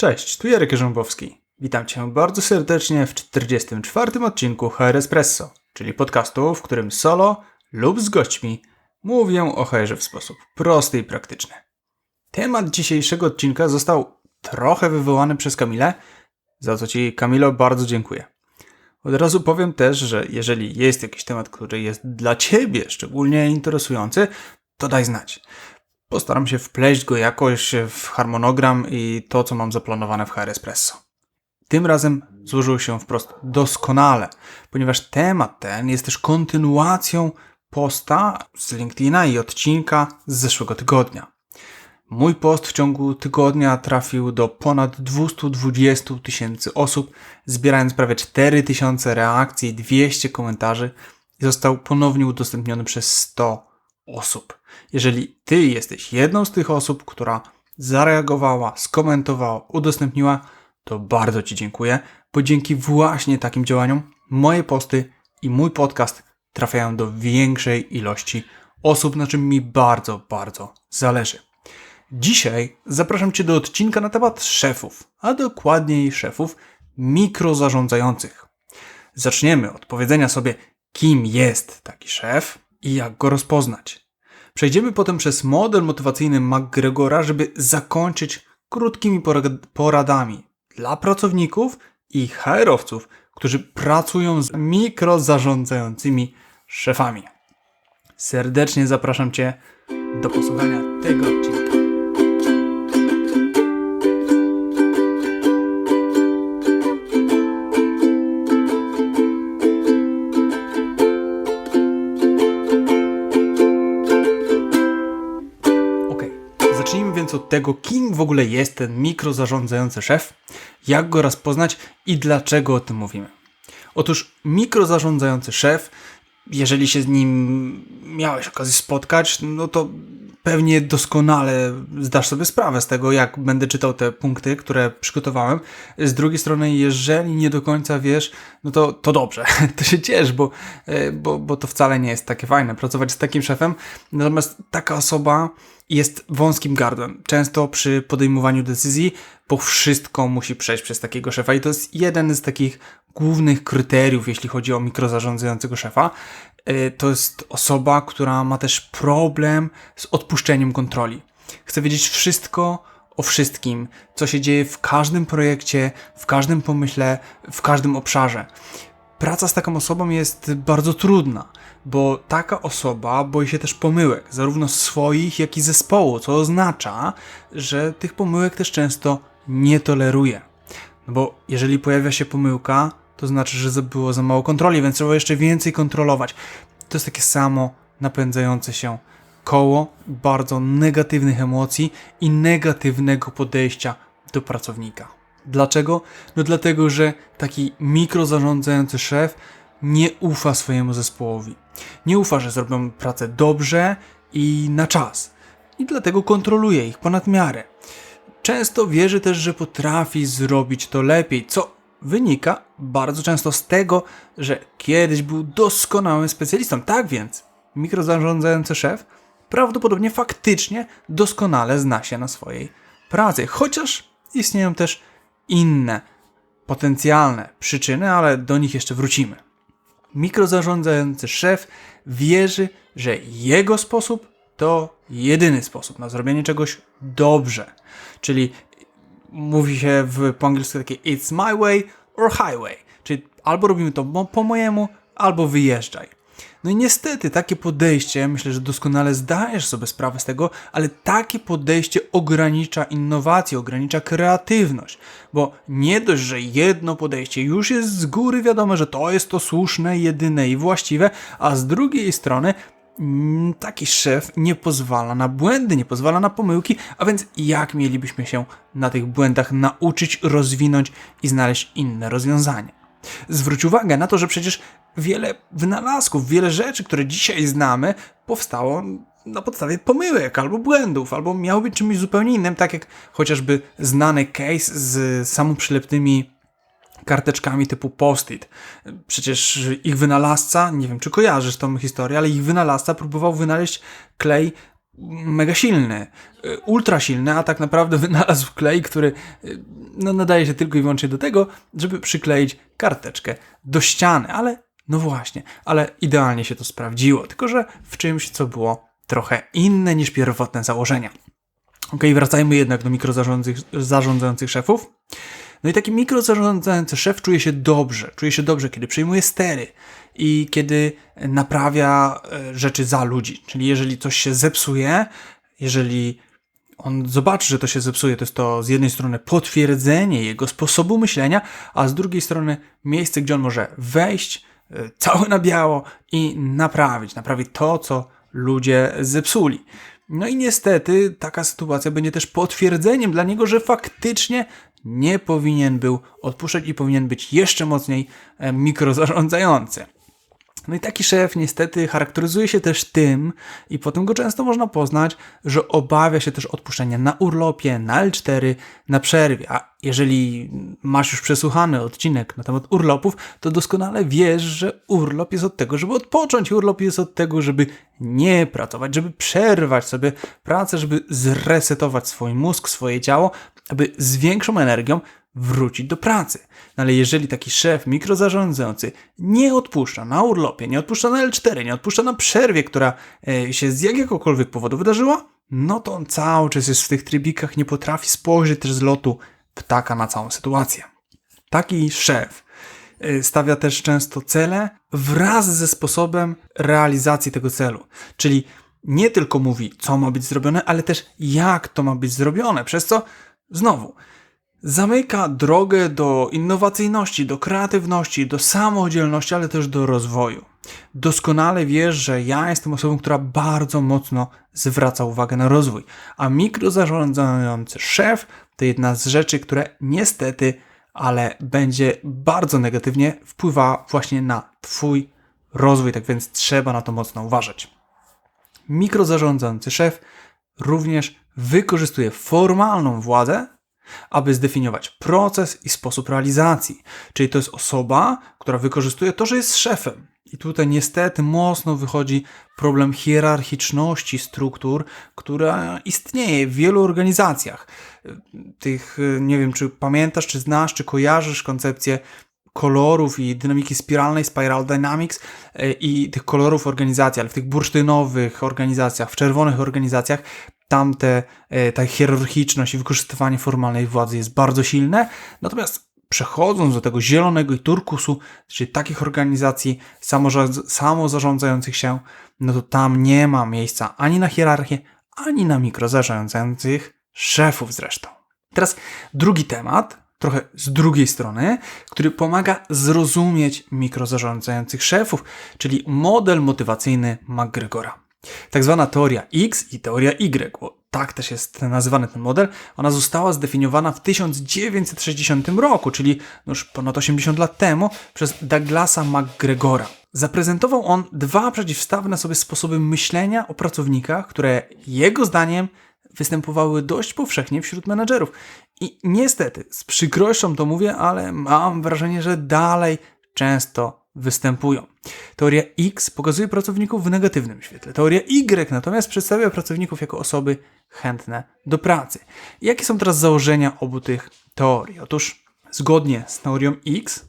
Cześć, tu Jarek Rzębowski. Witam Cię bardzo serdecznie w 44. odcinku HR Espresso, czyli podcastu, w którym solo lub z gośćmi mówię o HR w sposób prosty i praktyczny. Temat dzisiejszego odcinka został trochę wywołany przez Kamilę, za co Ci, Kamilo, bardzo dziękuję. Od razu powiem też, że jeżeli jest jakiś temat, który jest dla Ciebie szczególnie interesujący, to daj znać. Postaram się wpleść go jakoś w harmonogram i to, co mam zaplanowane w HR Espresso. Tym razem złożył się wprost doskonale, ponieważ temat ten jest też kontynuacją posta z LinkedIna i odcinka z zeszłego tygodnia. Mój post w ciągu tygodnia trafił do ponad 220 tysięcy osób, zbierając prawie 4 tysiące reakcji i 200 komentarzy i został ponownie udostępniony przez 100 osób. Jeżeli Ty jesteś jedną z tych osób, która zareagowała, skomentowała, udostępniła, to bardzo Ci dziękuję, bo dzięki właśnie takim działaniom moje posty i mój podcast trafiają do większej ilości osób, na czym mi bardzo, bardzo zależy. Dzisiaj zapraszam Cię do odcinka na temat szefów, a dokładniej szefów mikrozarządzających. Zaczniemy od powiedzenia sobie, kim jest taki szef i jak go rozpoznać. Przejdziemy potem przez model motywacyjny McGregora, żeby zakończyć krótkimi poradami dla pracowników i HR-owców, którzy pracują z mikrozarządzającymi szefami. Serdecznie zapraszam Cię do posłuchania tego odcinka. Tego, kim w ogóle jest ten mikrozarządzający szef, jak go rozpoznać i dlaczego o tym mówimy. Otóż mikrozarządzający szef, jeżeli się z nim miałeś okazję spotkać, no to pewnie doskonale zdasz sobie sprawę z tego, jak będę czytał te punkty, które przygotowałem. Z drugiej strony, jeżeli nie do końca wiesz, no to, to dobrze, to się ciesz, bo, e, bo, bo to wcale nie jest takie fajne pracować z takim szefem. Natomiast taka osoba jest wąskim gardłem. Często przy podejmowaniu decyzji po wszystko musi przejść przez takiego szefa i to jest jeden z takich głównych kryteriów, jeśli chodzi o mikrozarządzającego szefa. E, to jest osoba, która ma też problem z odpuszczeniem kontroli. Chce wiedzieć wszystko o wszystkim, co się dzieje w każdym projekcie, w każdym pomyśle, w każdym obszarze. Praca z taką osobą jest bardzo trudna, bo taka osoba boi się też pomyłek, zarówno swoich, jak i zespołu, co oznacza, że tych pomyłek też często nie toleruje. No bo jeżeli pojawia się pomyłka, to znaczy, że było za mało kontroli, więc trzeba jeszcze więcej kontrolować. To jest takie samo napędzające się koło bardzo negatywnych emocji i negatywnego podejścia do pracownika. Dlaczego? No dlatego, że taki mikrozarządzający szef nie ufa swojemu zespołowi. Nie ufa, że zrobią pracę dobrze i na czas. I dlatego kontroluje ich ponad miarę. Często wierzy też, że potrafi zrobić to lepiej, co wynika bardzo często z tego, że kiedyś był doskonałym specjalistą. Tak więc, mikrozarządzający szef prawdopodobnie faktycznie doskonale zna się na swojej pracy, chociaż istnieją też inne potencjalne przyczyny, ale do nich jeszcze wrócimy. Mikrozarządzający szef wierzy, że jego sposób to jedyny sposób na zrobienie czegoś dobrze. Czyli mówi się w, po angielsku takie it's my way or highway. Czyli albo robimy to po mojemu, albo wyjeżdżaj. No i niestety takie podejście, myślę, że doskonale zdajesz sobie sprawę z tego, ale takie podejście ogranicza innowację, ogranicza kreatywność, bo nie dość, że jedno podejście już jest z góry wiadome, że to jest to słuszne, jedyne i właściwe, a z drugiej strony taki szef nie pozwala na błędy, nie pozwala na pomyłki, a więc jak mielibyśmy się na tych błędach nauczyć, rozwinąć i znaleźć inne rozwiązanie? Zwróć uwagę na to, że przecież wiele wynalazków, wiele rzeczy, które dzisiaj znamy, powstało na podstawie pomyłek albo błędów, albo miało być czymś zupełnie innym, tak jak chociażby znany case z samoprzylepnymi karteczkami typu post-it. Przecież ich wynalazca, nie wiem czy kojarzysz tą historię, ale ich wynalazca próbował wynaleźć klej mega silny, y, ultra silny, a tak naprawdę wynalazł klej, który y, no, nadaje się tylko i wyłącznie do tego, żeby przykleić karteczkę do ściany, ale no właśnie, ale idealnie się to sprawdziło, tylko że w czymś, co było trochę inne niż pierwotne założenia. Ok, wracajmy jednak do mikrozarządzających szefów. No i taki mikrozarządzający szef czuje się dobrze, czuje się dobrze, kiedy przejmuje stery i kiedy naprawia e, rzeczy za ludzi. Czyli jeżeli coś się zepsuje, jeżeli on zobaczy, że to się zepsuje, to jest to z jednej strony potwierdzenie jego sposobu myślenia, a z drugiej strony miejsce, gdzie on może wejść e, cały na biało i naprawić, naprawić to, co ludzie zepsuli. No i niestety taka sytuacja będzie też potwierdzeniem dla niego, że faktycznie nie powinien był odpuszczać i powinien być jeszcze mocniej e, mikrozarządzający. No i taki szef niestety charakteryzuje się też tym, i potem go często można poznać, że obawia się też odpuszczenia na urlopie, na L4, na przerwie. A jeżeli masz już przesłuchany odcinek na temat urlopów, to doskonale wiesz, że urlop jest od tego, żeby odpocząć. Urlop jest od tego, żeby nie pracować, żeby przerwać sobie pracę, żeby zresetować swój mózg, swoje ciało, aby z większą energią wrócić do pracy. No ale jeżeli taki szef mikrozarządzający nie odpuszcza na urlopie, nie odpuszcza na L4, nie odpuszcza na przerwie, która e, się z jakiegokolwiek powodu wydarzyła, no to on cały czas jest w tych trybikach, nie potrafi spojrzeć też z lotu ptaka na całą sytuację. Taki szef e, stawia też często cele wraz ze sposobem realizacji tego celu. Czyli nie tylko mówi, co ma być zrobione, ale też jak to ma być zrobione. Przez co, znowu, zamyka drogę do innowacyjności, do kreatywności, do samodzielności, ale też do rozwoju. Doskonale wiesz, że ja jestem osobą, która bardzo mocno zwraca uwagę na rozwój, a mikrozarządzający szef to jedna z rzeczy, które niestety, ale będzie bardzo negatywnie wpływa właśnie na Twój rozwój, tak więc trzeba na to mocno uważać. Mikrozarządzający szef również wykorzystuje formalną władzę aby zdefiniować proces i sposób realizacji. Czyli to jest osoba, która wykorzystuje to, że jest szefem. I tutaj niestety mocno wychodzi problem hierarchiczności struktur, która istnieje w wielu organizacjach. Tych, nie wiem, czy pamiętasz, czy znasz, czy kojarzysz koncepcję kolorów i dynamiki spiralnej, Spiral Dynamics e, i tych kolorów organizacji, ale w tych bursztynowych organizacjach, w czerwonych organizacjach tamte, e, ta hierarchiczność i wykorzystywanie formalnej władzy jest bardzo silne. Natomiast przechodząc do tego zielonego i turkusu, czyli takich organizacji samozarządzających się, no to tam nie ma miejsca ani na hierarchię, ani na mikrozarządzających szefów zresztą. Teraz drugi temat, trochę z drugiej strony, który pomaga zrozumieć mikrozarządzających szefów, czyli model motywacyjny McGregora. Tak zwana teoria X i teoria Y, bo tak też jest nazywany ten model, ona została zdefiniowana w 1960 roku, czyli już ponad 80 lat temu, przez Douglasa McGregora. Zaprezentował on dwa przeciwstawne sobie sposoby myślenia o pracownikach, które jego zdaniem występowały dość powszechnie wśród menedżerów. I niestety, z przykrością to mówię, ale mam wrażenie, że dalej często występują. Teoria X pokazuje pracowników w negatywnym świetle. Teoria Y natomiast przedstawia pracowników jako osoby chętne do pracy. jakie są teraz założenia obu tych teorii? Otóż zgodnie z teorią X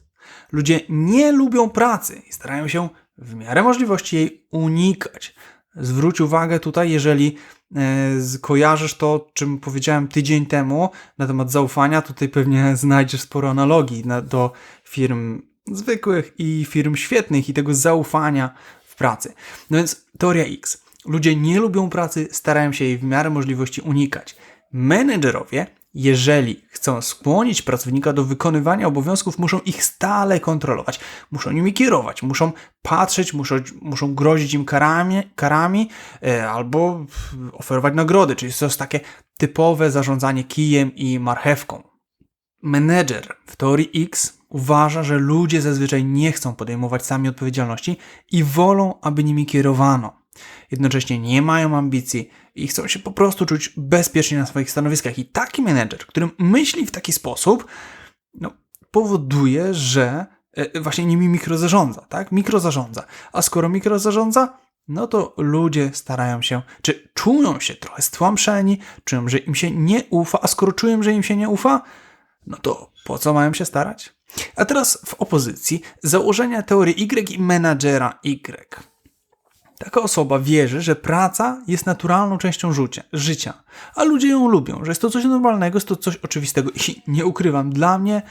ludzie nie lubią pracy i starają się w miarę możliwości jej unikać. Zwróć uwagę tutaj, jeżeli e, kojarzysz to, czym powiedziałem tydzień temu na temat zaufania, tutaj pewnie znajdziesz sporo analogii na, do firm zwykłych i firm świetnych i tego zaufania w pracy. No więc teoria X. Ludzie nie lubią pracy, starają się jej w miarę możliwości unikać. Menedżerowie, jeżeli chcą skłonić pracownika do wykonywania obowiązków, muszą ich stale kontrolować, muszą nimi kierować, muszą patrzeć, muszą, muszą grozić im karami, karami e, albo oferować nagrody, czyli to jest takie typowe zarządzanie kijem i marchewką. Menedżer w teorii X uważa, że ludzie zazwyczaj nie chcą podejmować sami odpowiedzialności i wolą, aby nimi kierowano. Jednocześnie nie mają ambicji i chcą się po prostu czuć bezpiecznie na swoich stanowiskach. I taki menedżer, który myśli w taki sposób, no, powoduje, że e, właśnie nimi mikrozarządza, tak? Mikrozarządza. A skoro mikrozarządza, no to ludzie starają się, czy czują się trochę stłamszeni, czują, że im się nie ufa, a skoro czują, że im się nie ufa, no to po co mają się starać? A teraz w opozycji założenia teorii Y i menadżera Y. Taka osoba wierzy, że praca jest naturalną częścią życia, życia, a ludzie ją lubią, że jest to coś normalnego, jest to coś oczywistego. I nie ukrywam, dla mnie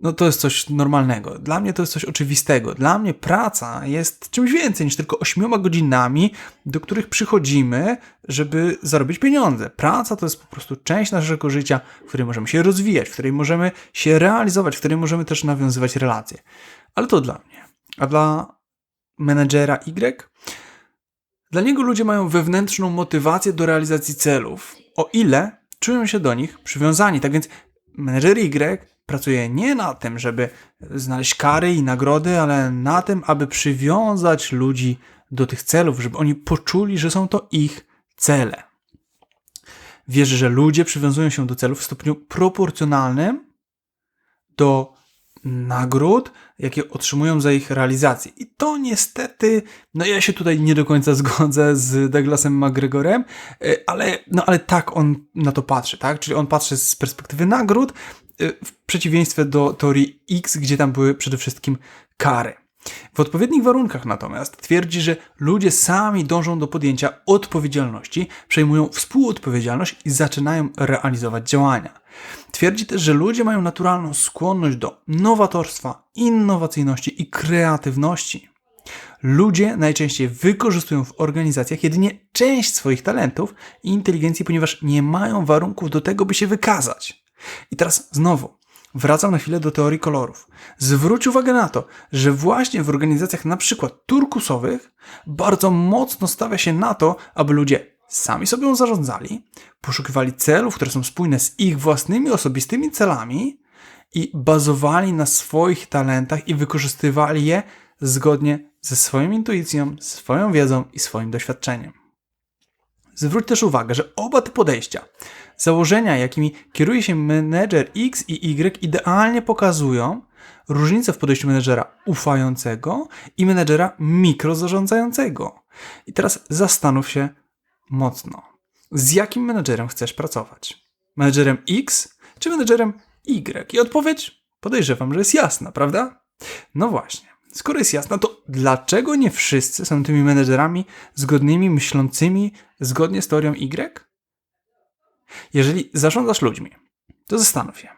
no to jest coś normalnego. Dla mnie to jest coś oczywistego. Dla mnie praca jest czymś więcej niż tylko ośmioma godzinami, do których przychodzimy, żeby zarobić pieniądze. Praca to jest po prostu część naszego życia, w której możemy się rozwijać, w której możemy się realizować, w której możemy też nawiązywać relacje. Ale to dla mnie. A dla menedżera Y? Dla niego ludzie mają wewnętrzną motywację do realizacji celów, o ile czują się do nich przywiązani. Tak więc menedżer Y pracuje nie na tym, żeby znaleźć kary i nagrody, ale na tym, aby przywiązać ludzi do tych celów, żeby oni poczuli, że są to ich cele. Wierzę, że ludzie przywiązują się do celów w stopniu proporcjonalnym do nagród, jakie otrzymują za ich realizację. I to niestety, no ja się tutaj nie do końca zgodzę z Douglasem McGregorem, e, ale, no ale tak on na to patrzy, tak? Czyli on patrzy z perspektywy nagród, e, w przeciwieństwie do teorii X, gdzie tam były przede wszystkim kary. W odpowiednich warunkach natomiast twierdzi, że ludzie sami dążą do podjęcia odpowiedzialności, przejmują współodpowiedzialność i zaczynają realizować działania. Twierdzi też, że ludzie mają naturalną skłonność do nowatorstwa, innowacyjności i kreatywności. Ludzie najczęściej wykorzystują w organizacjach jedynie część swoich talentów i inteligencji, ponieważ nie mają warunków do tego, by się wykazać. I teraz znowu, Wracam na chwilę do teorii kolorów. Zwróć uwagę na to, że właśnie w organizacjach na przykład turkusowych bardzo mocno stawia się na to, aby ludzie sami sobie zarządzali, poszukiwali celów, które są spójne z ich własnymi osobistymi celami i bazowali na swoich talentach i wykorzystywali je zgodnie ze swoją intuicją, swoją wiedzą i swoim doświadczeniem. Zwróć też uwagę, że oba te podejścia, założenia, jakimi kieruje się menedżer X i Y, idealnie pokazują różnicę w podejściu menedżera ufającego i menedżera mikrozarządzającego. I teraz zastanów się mocno. Z jakim menedżerem chcesz pracować? Menedżerem X czy menedżerem Y? I odpowiedź podejrzewam, że jest jasna, prawda? No właśnie. Skoro jest jasna, to dlaczego nie wszyscy są tymi menedżerami zgodnymi, myślącymi zgodnie z teorią Y? Jeżeli zarządzasz ludźmi, to zastanów się,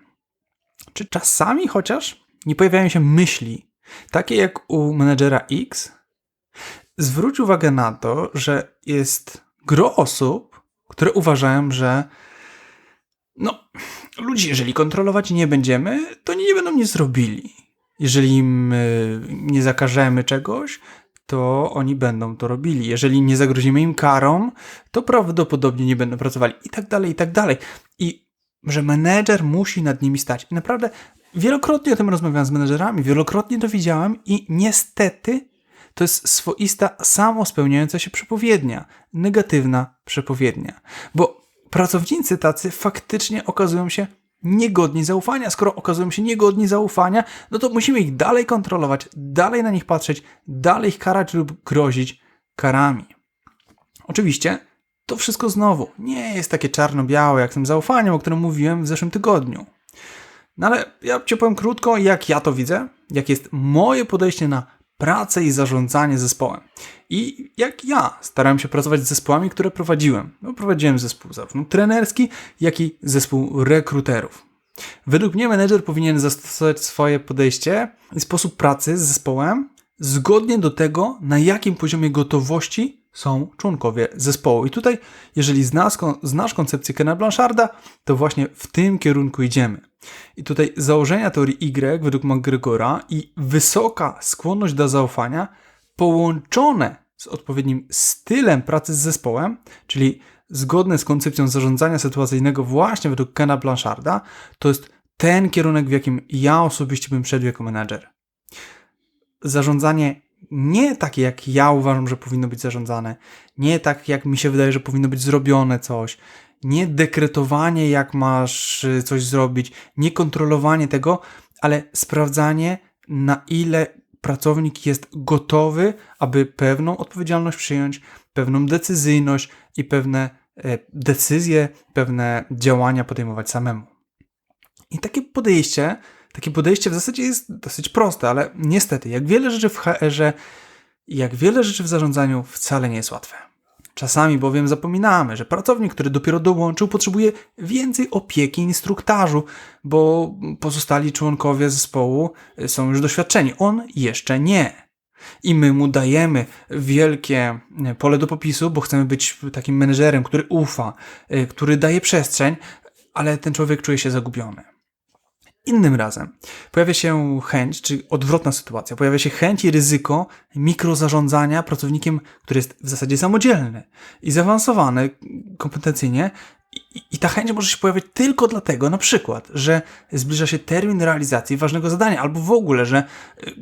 czy czasami chociaż nie pojawiają się myśli, takie jak u menedżera X? Zwróć uwagę na to, że jest gro osób, które uważają, że no, ludzi, jeżeli kontrolować nie będziemy, to nie będą nic zrobili. Jeżeli im nie zakażemy czegoś, to oni będą to robili. Jeżeli nie zagrozimy im karą, to prawdopodobnie nie będą pracowali i tak dalej, i tak dalej. I że menedżer musi nad nimi stać. I naprawdę wielokrotnie o tym rozmawiałem z menedżerami, wielokrotnie to widziałem i niestety to jest swoista, samospełniająca się przepowiednia, negatywna przepowiednia. Bo pracownicy tacy faktycznie okazują się niegodni zaufania. Skoro okazują się niegodni zaufania, no to musimy ich dalej kontrolować, dalej na nich patrzeć, dalej ich karać lub grozić karami. Oczywiście to wszystko znowu nie jest takie czarno-białe jak tym zaufaniem, o którym mówiłem w zeszłym tygodniu. No ale ja ci powiem krótko, jak ja to widzę, jak jest moje podejście na pracę i zarządzanie zespołem. I jak ja starałem się pracować z zespołami, które prowadziłem. No, prowadziłem zespół zarówno trenerski, jak i zespół rekruterów. Według mnie menedżer powinien zastosować swoje podejście i sposób pracy z zespołem zgodnie do tego, na jakim poziomie gotowości są członkowie zespołu. I tutaj, jeżeli znasz, znasz koncepcję Kena Blancharda, to właśnie w tym kierunku idziemy. I tutaj założenia teorii Y według McGregora i wysoka skłonność do zaufania połączone z odpowiednim stylem pracy z zespołem, czyli zgodne z koncepcją zarządzania sytuacyjnego właśnie według Kena Blancharda, to jest ten kierunek, w jakim ja osobiście bym szedł jako menadżer. Zarządzanie nie takie, jak ja uważam, że powinno być zarządzane, nie tak, jak mi się wydaje, że powinno być zrobione coś, nie dekretowanie, jak masz coś zrobić, nie kontrolowanie tego, ale sprawdzanie, na ile pracownik jest gotowy, aby pewną odpowiedzialność przyjąć, pewną decyzyjność i pewne e, decyzje, pewne działania podejmować samemu. I takie podejście, takie podejście w zasadzie jest dosyć proste, ale niestety, jak wiele rzeczy w HR-ze, jak wiele rzeczy w zarządzaniu wcale nie jest łatwe. Czasami bowiem zapominamy, że pracownik, który dopiero dołączył, potrzebuje więcej opieki instruktażu, bo pozostali członkowie zespołu są już doświadczeni. On jeszcze nie. I my mu dajemy wielkie pole do popisu, bo chcemy być takim menedżerem, który ufa, który daje przestrzeń, ale ten człowiek czuje się zagubiony. Innym razem. Pojawia się chęć, czy odwrotna sytuacja, pojawia się chęć i ryzyko mikrozarządzania pracownikiem, który jest w zasadzie samodzielny i zaawansowany kompetencyjnie i, ta chęć może się pojawić tylko dlatego, na przykład, że zbliża się termin realizacji ważnego zadania, albo w ogóle, że y,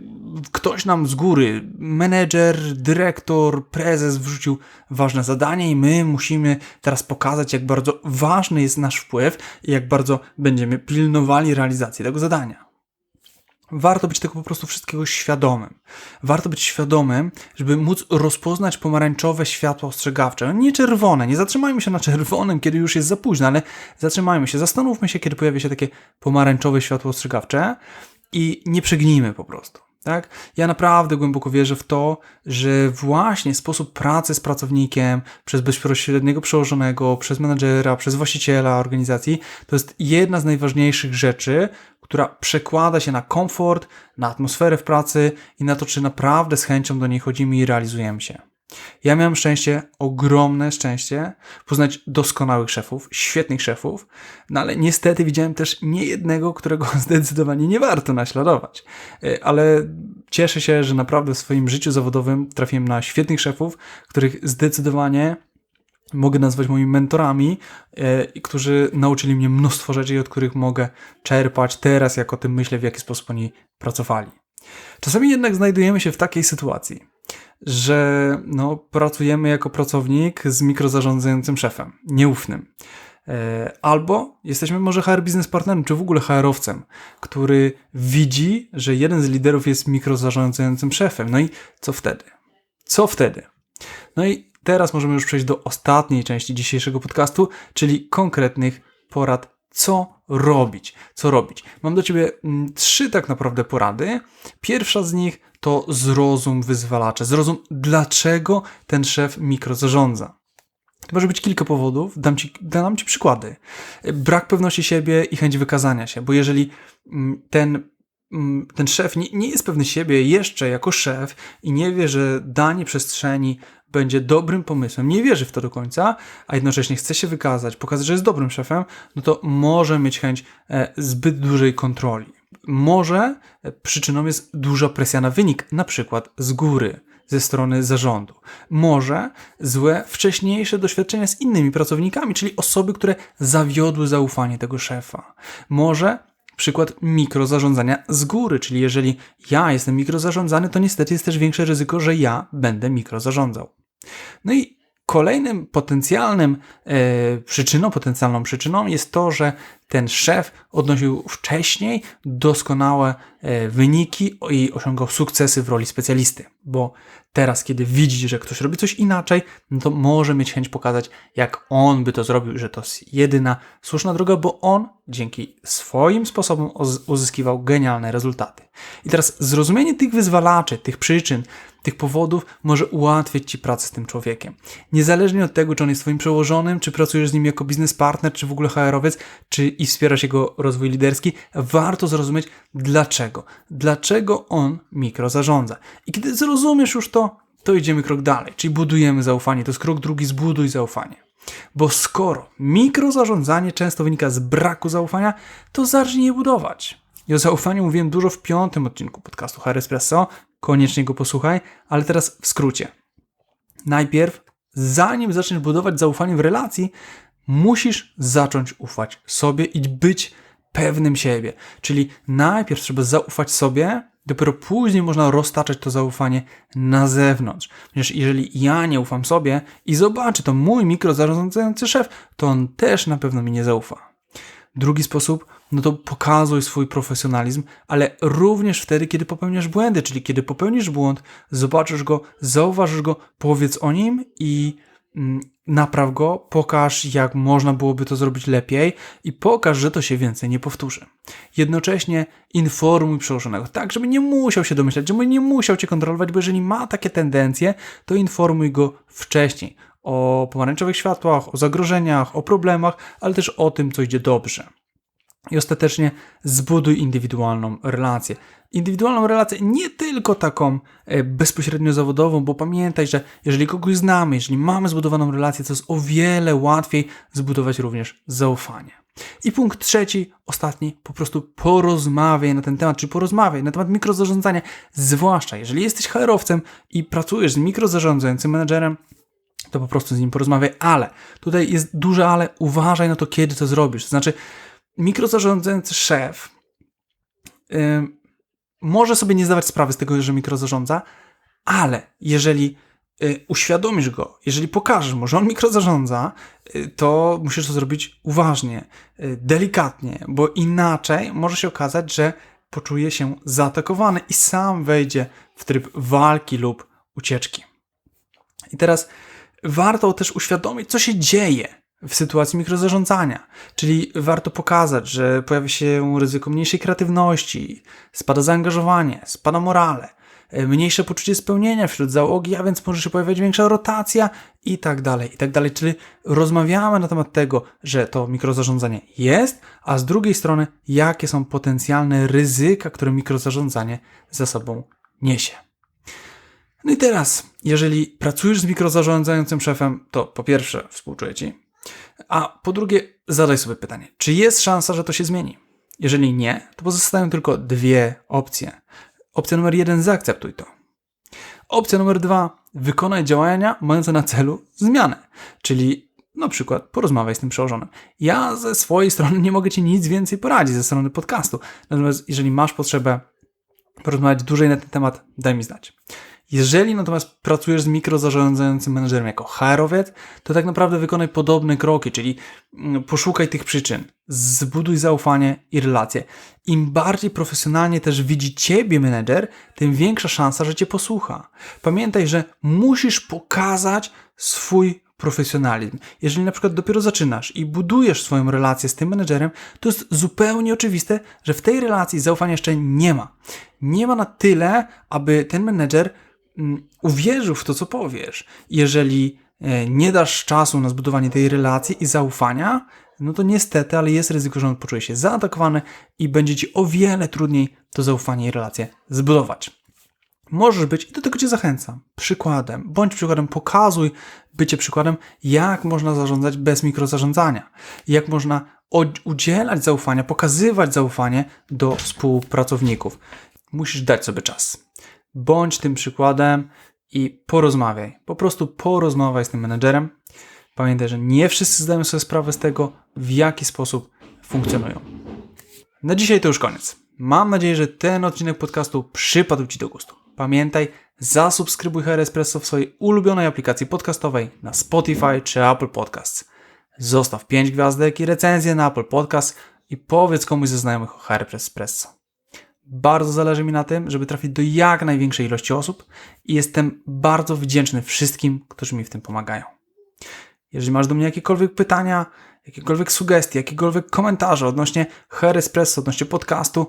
ktoś nam z góry, menedżer, dyrektor, prezes wrzucił ważne zadanie i my musimy teraz pokazać, jak bardzo ważny jest nasz wpływ i jak bardzo będziemy pilnowali realizacji tego zadania. Warto być tego po prostu wszystkiego świadomym. Warto być świadomym, żeby móc rozpoznać pomarańczowe światło ostrzegawcze. Nie czerwone, nie zatrzymajmy się na czerwonym, kiedy już jest za późno, ale zatrzymajmy się, zastanówmy się, kiedy pojawia się takie pomarańczowe światło ostrzegawcze i nie przegnijmy po prostu. Tak? Ja naprawdę głęboko wierzę w to, że właśnie sposób pracy z pracownikiem przez bezpośredniego przełożonego, przez menadżera, przez właściciela organizacji to jest jedna z najważniejszych rzeczy, która przekłada się na komfort, na atmosferę w pracy i na to, czy naprawdę z chęcią do niej chodzimy i realizujemy się. Ja miałem szczęście, ogromne szczęście, poznać doskonałych szefów, świetnych szefów, no ale niestety widziałem też niejednego, którego zdecydowanie nie warto naśladować. E, ale cieszę się, że naprawdę w swoim życiu zawodowym trafiłem na świetnych szefów, których zdecydowanie mogę nazwać moimi mentorami, e, którzy nauczyli mnie mnóstwo rzeczy, od których mogę czerpać teraz, jak o tym myślę, w jaki sposób oni pracowali. Czasami jednak znajdujemy się w takiej sytuacji, że no, pracujemy jako pracownik z mikrozarządzającym szefem, nieufnym. E, albo jesteśmy może HR biznes partnerem, czy w ogóle HR-owcem, który widzi, że jeden z liderów jest mikrozarządzającym szefem. No i co wtedy? Co wtedy? No i teraz możemy już przejść do ostatniej części dzisiejszego podcastu, czyli konkretnych porad, co robić. Co robić? Mam do ciebie mm, trzy tak naprawdę porady. Pierwsza z nich to zrozum wyzwalacze. Zrozum, dlaczego ten szef mikro zarządza. To może być kilka powodów, dam ci, dam ci przykłady. Brak pewności siebie i chęć wykazania się, bo jeżeli mm, ten Mm, ten szef nie, nie jest pewny siebie jeszcze jako szef i nie wie, że danie przestrzeni będzie dobrym pomysłem, nie wierzy w to do końca, a jednocześnie chce się wykazać, pokazać, że jest dobrym szefem, no to może mieć chęć e, zbyt dużej kontroli. Może e, przyczyną jest duża presja na wynik, na przykład z góry, ze strony zarządu. Może złe wcześniejsze doświadczenia z innymi pracownikami, czyli osoby, które zawiodły zaufanie tego szefa. Może przykład mikrozarządzania z góry, czyli jeżeli ja jestem mikrozarządzany, to niestety jest też większe ryzyko, że ja będę mikrozarządzał. No i kolejnym potencjalnym e, przyczyną, potencjalną przyczyną jest to, że ten szef odnosił wcześniej doskonałe e, wyniki i osiągał sukcesy w roli specjalisty, bo teraz, kiedy widzi, że ktoś robi coś inaczej, no to może mieć chęć pokazać, jak on by to zrobił, że to jest jedyna słuszna droga, bo on dzięki swoim sposobom uzyskiwał genialne rezultaty. I teraz zrozumienie tych wyzwalaczy, tych przyczyn, tych powodów może ułatwić Ci pracę z tym człowiekiem. Niezależnie od tego, czy on jest Twoim przełożonym, czy pracujesz z nim jako biznes partner, czy w ogóle HR-owiec, czy i wspierasz jego rozwój liderski, warto zrozumieć dlaczego. Dlaczego on mikro zarządza. I kiedy zrozumiesz już to, to idziemy krok dalej, czyli budujemy zaufanie. To jest krok drugi, zbuduj zaufanie. Bo skoro mikrozarządzanie często wynika z braku zaufania, to zacznij je budować. I o zaufaniu mówiłem dużo w piątym odcinku podcastu HR Espresso, koniecznie go posłuchaj, ale teraz w skrócie. Najpierw, zanim zaczniesz budować zaufanie w relacji, musisz zacząć ufać sobie i być pewnym siebie. Czyli najpierw trzeba zaufać sobie, dopiero później można roztaczać to zaufanie na zewnątrz. Ponieważ jeżeli ja nie ufam sobie i zobaczy to mój mikrozarządzający szef, to on też na pewno mi nie zaufa. Drugi sposób no to pokazuj swój profesjonalizm, ale również wtedy, kiedy popełniasz błędy, czyli kiedy popełnisz błąd, zobaczysz go, zauważysz go, powiedz o nim i mm, napraw go, pokaż, jak można byłoby to zrobić lepiej i pokaż, że to się więcej nie powtórzy. Jednocześnie informuj przełożonego, tak, żeby nie musiał się domyślać, żeby nie musiał cię kontrolować, bo jeżeli ma takie tendencje, to informuj go wcześniej o pomarańczowych światłach, o zagrożeniach, o problemach, ale też o tym, co idzie dobrze. I ostatecznie zbuduj indywidualną relację. Indywidualną relację nie tylko taką e, bezpośrednio zawodową, bo pamiętaj, że jeżeli kogoś znamy, jeżeli mamy zbudowaną relację, to jest o wiele łatwiej zbudować również zaufanie. I punkt trzeci, ostatni, po prostu porozmawiaj na ten temat, czy porozmawiaj na temat mikrozarządzania, zwłaszcza jeżeli jesteś HR-owcem i pracujesz z mikrozarządzającym menedżerem, to po prostu z nim porozmawiaj, ale tutaj jest duże ale, uważaj na to, kiedy to zrobisz. To znaczy, mikrozarządzający szef yy, może sobie nie zdawać sprawy z tego, że mikrozarządza, ale jeżeli yy, uświadomisz go, jeżeli pokażesz mu, że on mikrozarządza, yy, to musisz to zrobić uważnie, y, delikatnie, bo inaczej może się okazać, że poczuje się zaatakowany i sam wejdzie w tryb walki lub ucieczki. I teraz warto też uświadomić, co się dzieje w sytuacji mikrozarządzania. Czyli warto pokazać, że pojawia się ryzyko mniejszej kreatywności, spada zaangażowanie, spada morale, mniejsze poczucie spełnienia wśród załogi, a więc może się pojawiać większa rotacja i tak dalej, i tak dalej. Czyli rozmawiamy na temat tego, że to mikrozarządzanie jest, a z drugiej strony, jakie są potencjalne ryzyka, które mikrozarządzanie za sobą niesie. No i teraz, jeżeli pracujesz z mikrozarządzającym szefem, to po pierwsze współczuję ci, a po drugie zadaj sobie pytanie, czy jest szansa, że to się zmieni? Jeżeli nie, to pozostają tylko dwie opcje. Opcja numer jeden, zaakceptuj to. Opcja numer dwa, wykonaj działania mające na celu zmianę, czyli na przykład porozmawiaj z tym przełożonym. Ja ze swojej strony nie mogę Ci nic więcej poradzić ze strony podcastu. Natomiast jeżeli masz potrzebę porozmawiać dłużej na ten temat, daj mi znać. Jeżeli natomiast pracujesz z mikrozarządzającym menedżerem jako HR-owiec, to tak naprawdę wykonaj podobne kroki, czyli mm, poszukaj tych przyczyn, zbuduj zaufanie i relacje. Im bardziej profesjonalnie też widzi Ciebie menedżer, tym większa szansa, że Cię posłucha. Pamiętaj, że musisz pokazać swój profesjonalizm. Jeżeli na przykład dopiero zaczynasz i budujesz swoją relację z tym menedżerem, to jest zupełnie oczywiste, że w tej relacji zaufania jeszcze nie ma. Nie ma na tyle, aby ten menedżer uwierzył w to, co powiesz. Jeżeli e, nie dasz czasu na zbudowanie tej relacji i zaufania, no to niestety, ale jest ryzyko, że on poczuje się zaatakowany i będzie ci o wiele trudniej to zaufanie i relacje zbudować. Możesz być, i do tego Cię zachęcam, przykładem. Bądź przykładem, pokazuj bycie przykładem, jak można zarządzać bez mikrozarządzania. Jak można udzielać zaufania, pokazywać zaufanie do współpracowników. Musisz dać sobie czas. Bądź tym przykładem i porozmawiaj. Po prostu porozmawiaj z tym menedżerem. Pamiętaj, że nie wszyscy zdają sobie sprawę z tego, w jaki sposób funkcjonują. Na dzisiaj to już koniec. Mam nadzieję, że ten odcinek podcastu przypadł Ci do gustu. Pamiętaj, zasubskrybuj HR Espresso w swojej ulubionej aplikacji podcastowej na Spotify czy Apple Podcasts. Zostaw 5 gwiazdek i recenzję na Apple Podcast i powiedz komuś ze znajomych o HR Espresso. Bardzo zależy mi na tym, żeby trafić do jak największej ilości osób i jestem bardzo wdzięczny wszystkim, którzy mi w tym pomagają. Jeżeli masz do mnie jakiekolwiek pytania, jakiekolwiek sugestie, jakiekolwiek komentarze odnośnie Hair Espresso, odnośnie podcastu,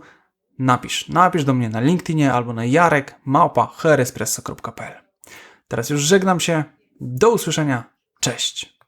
napisz. Napisz do mnie na LinkedInie albo na jarek małpa Teraz już żegnam się. Do usłyszenia. Cześć.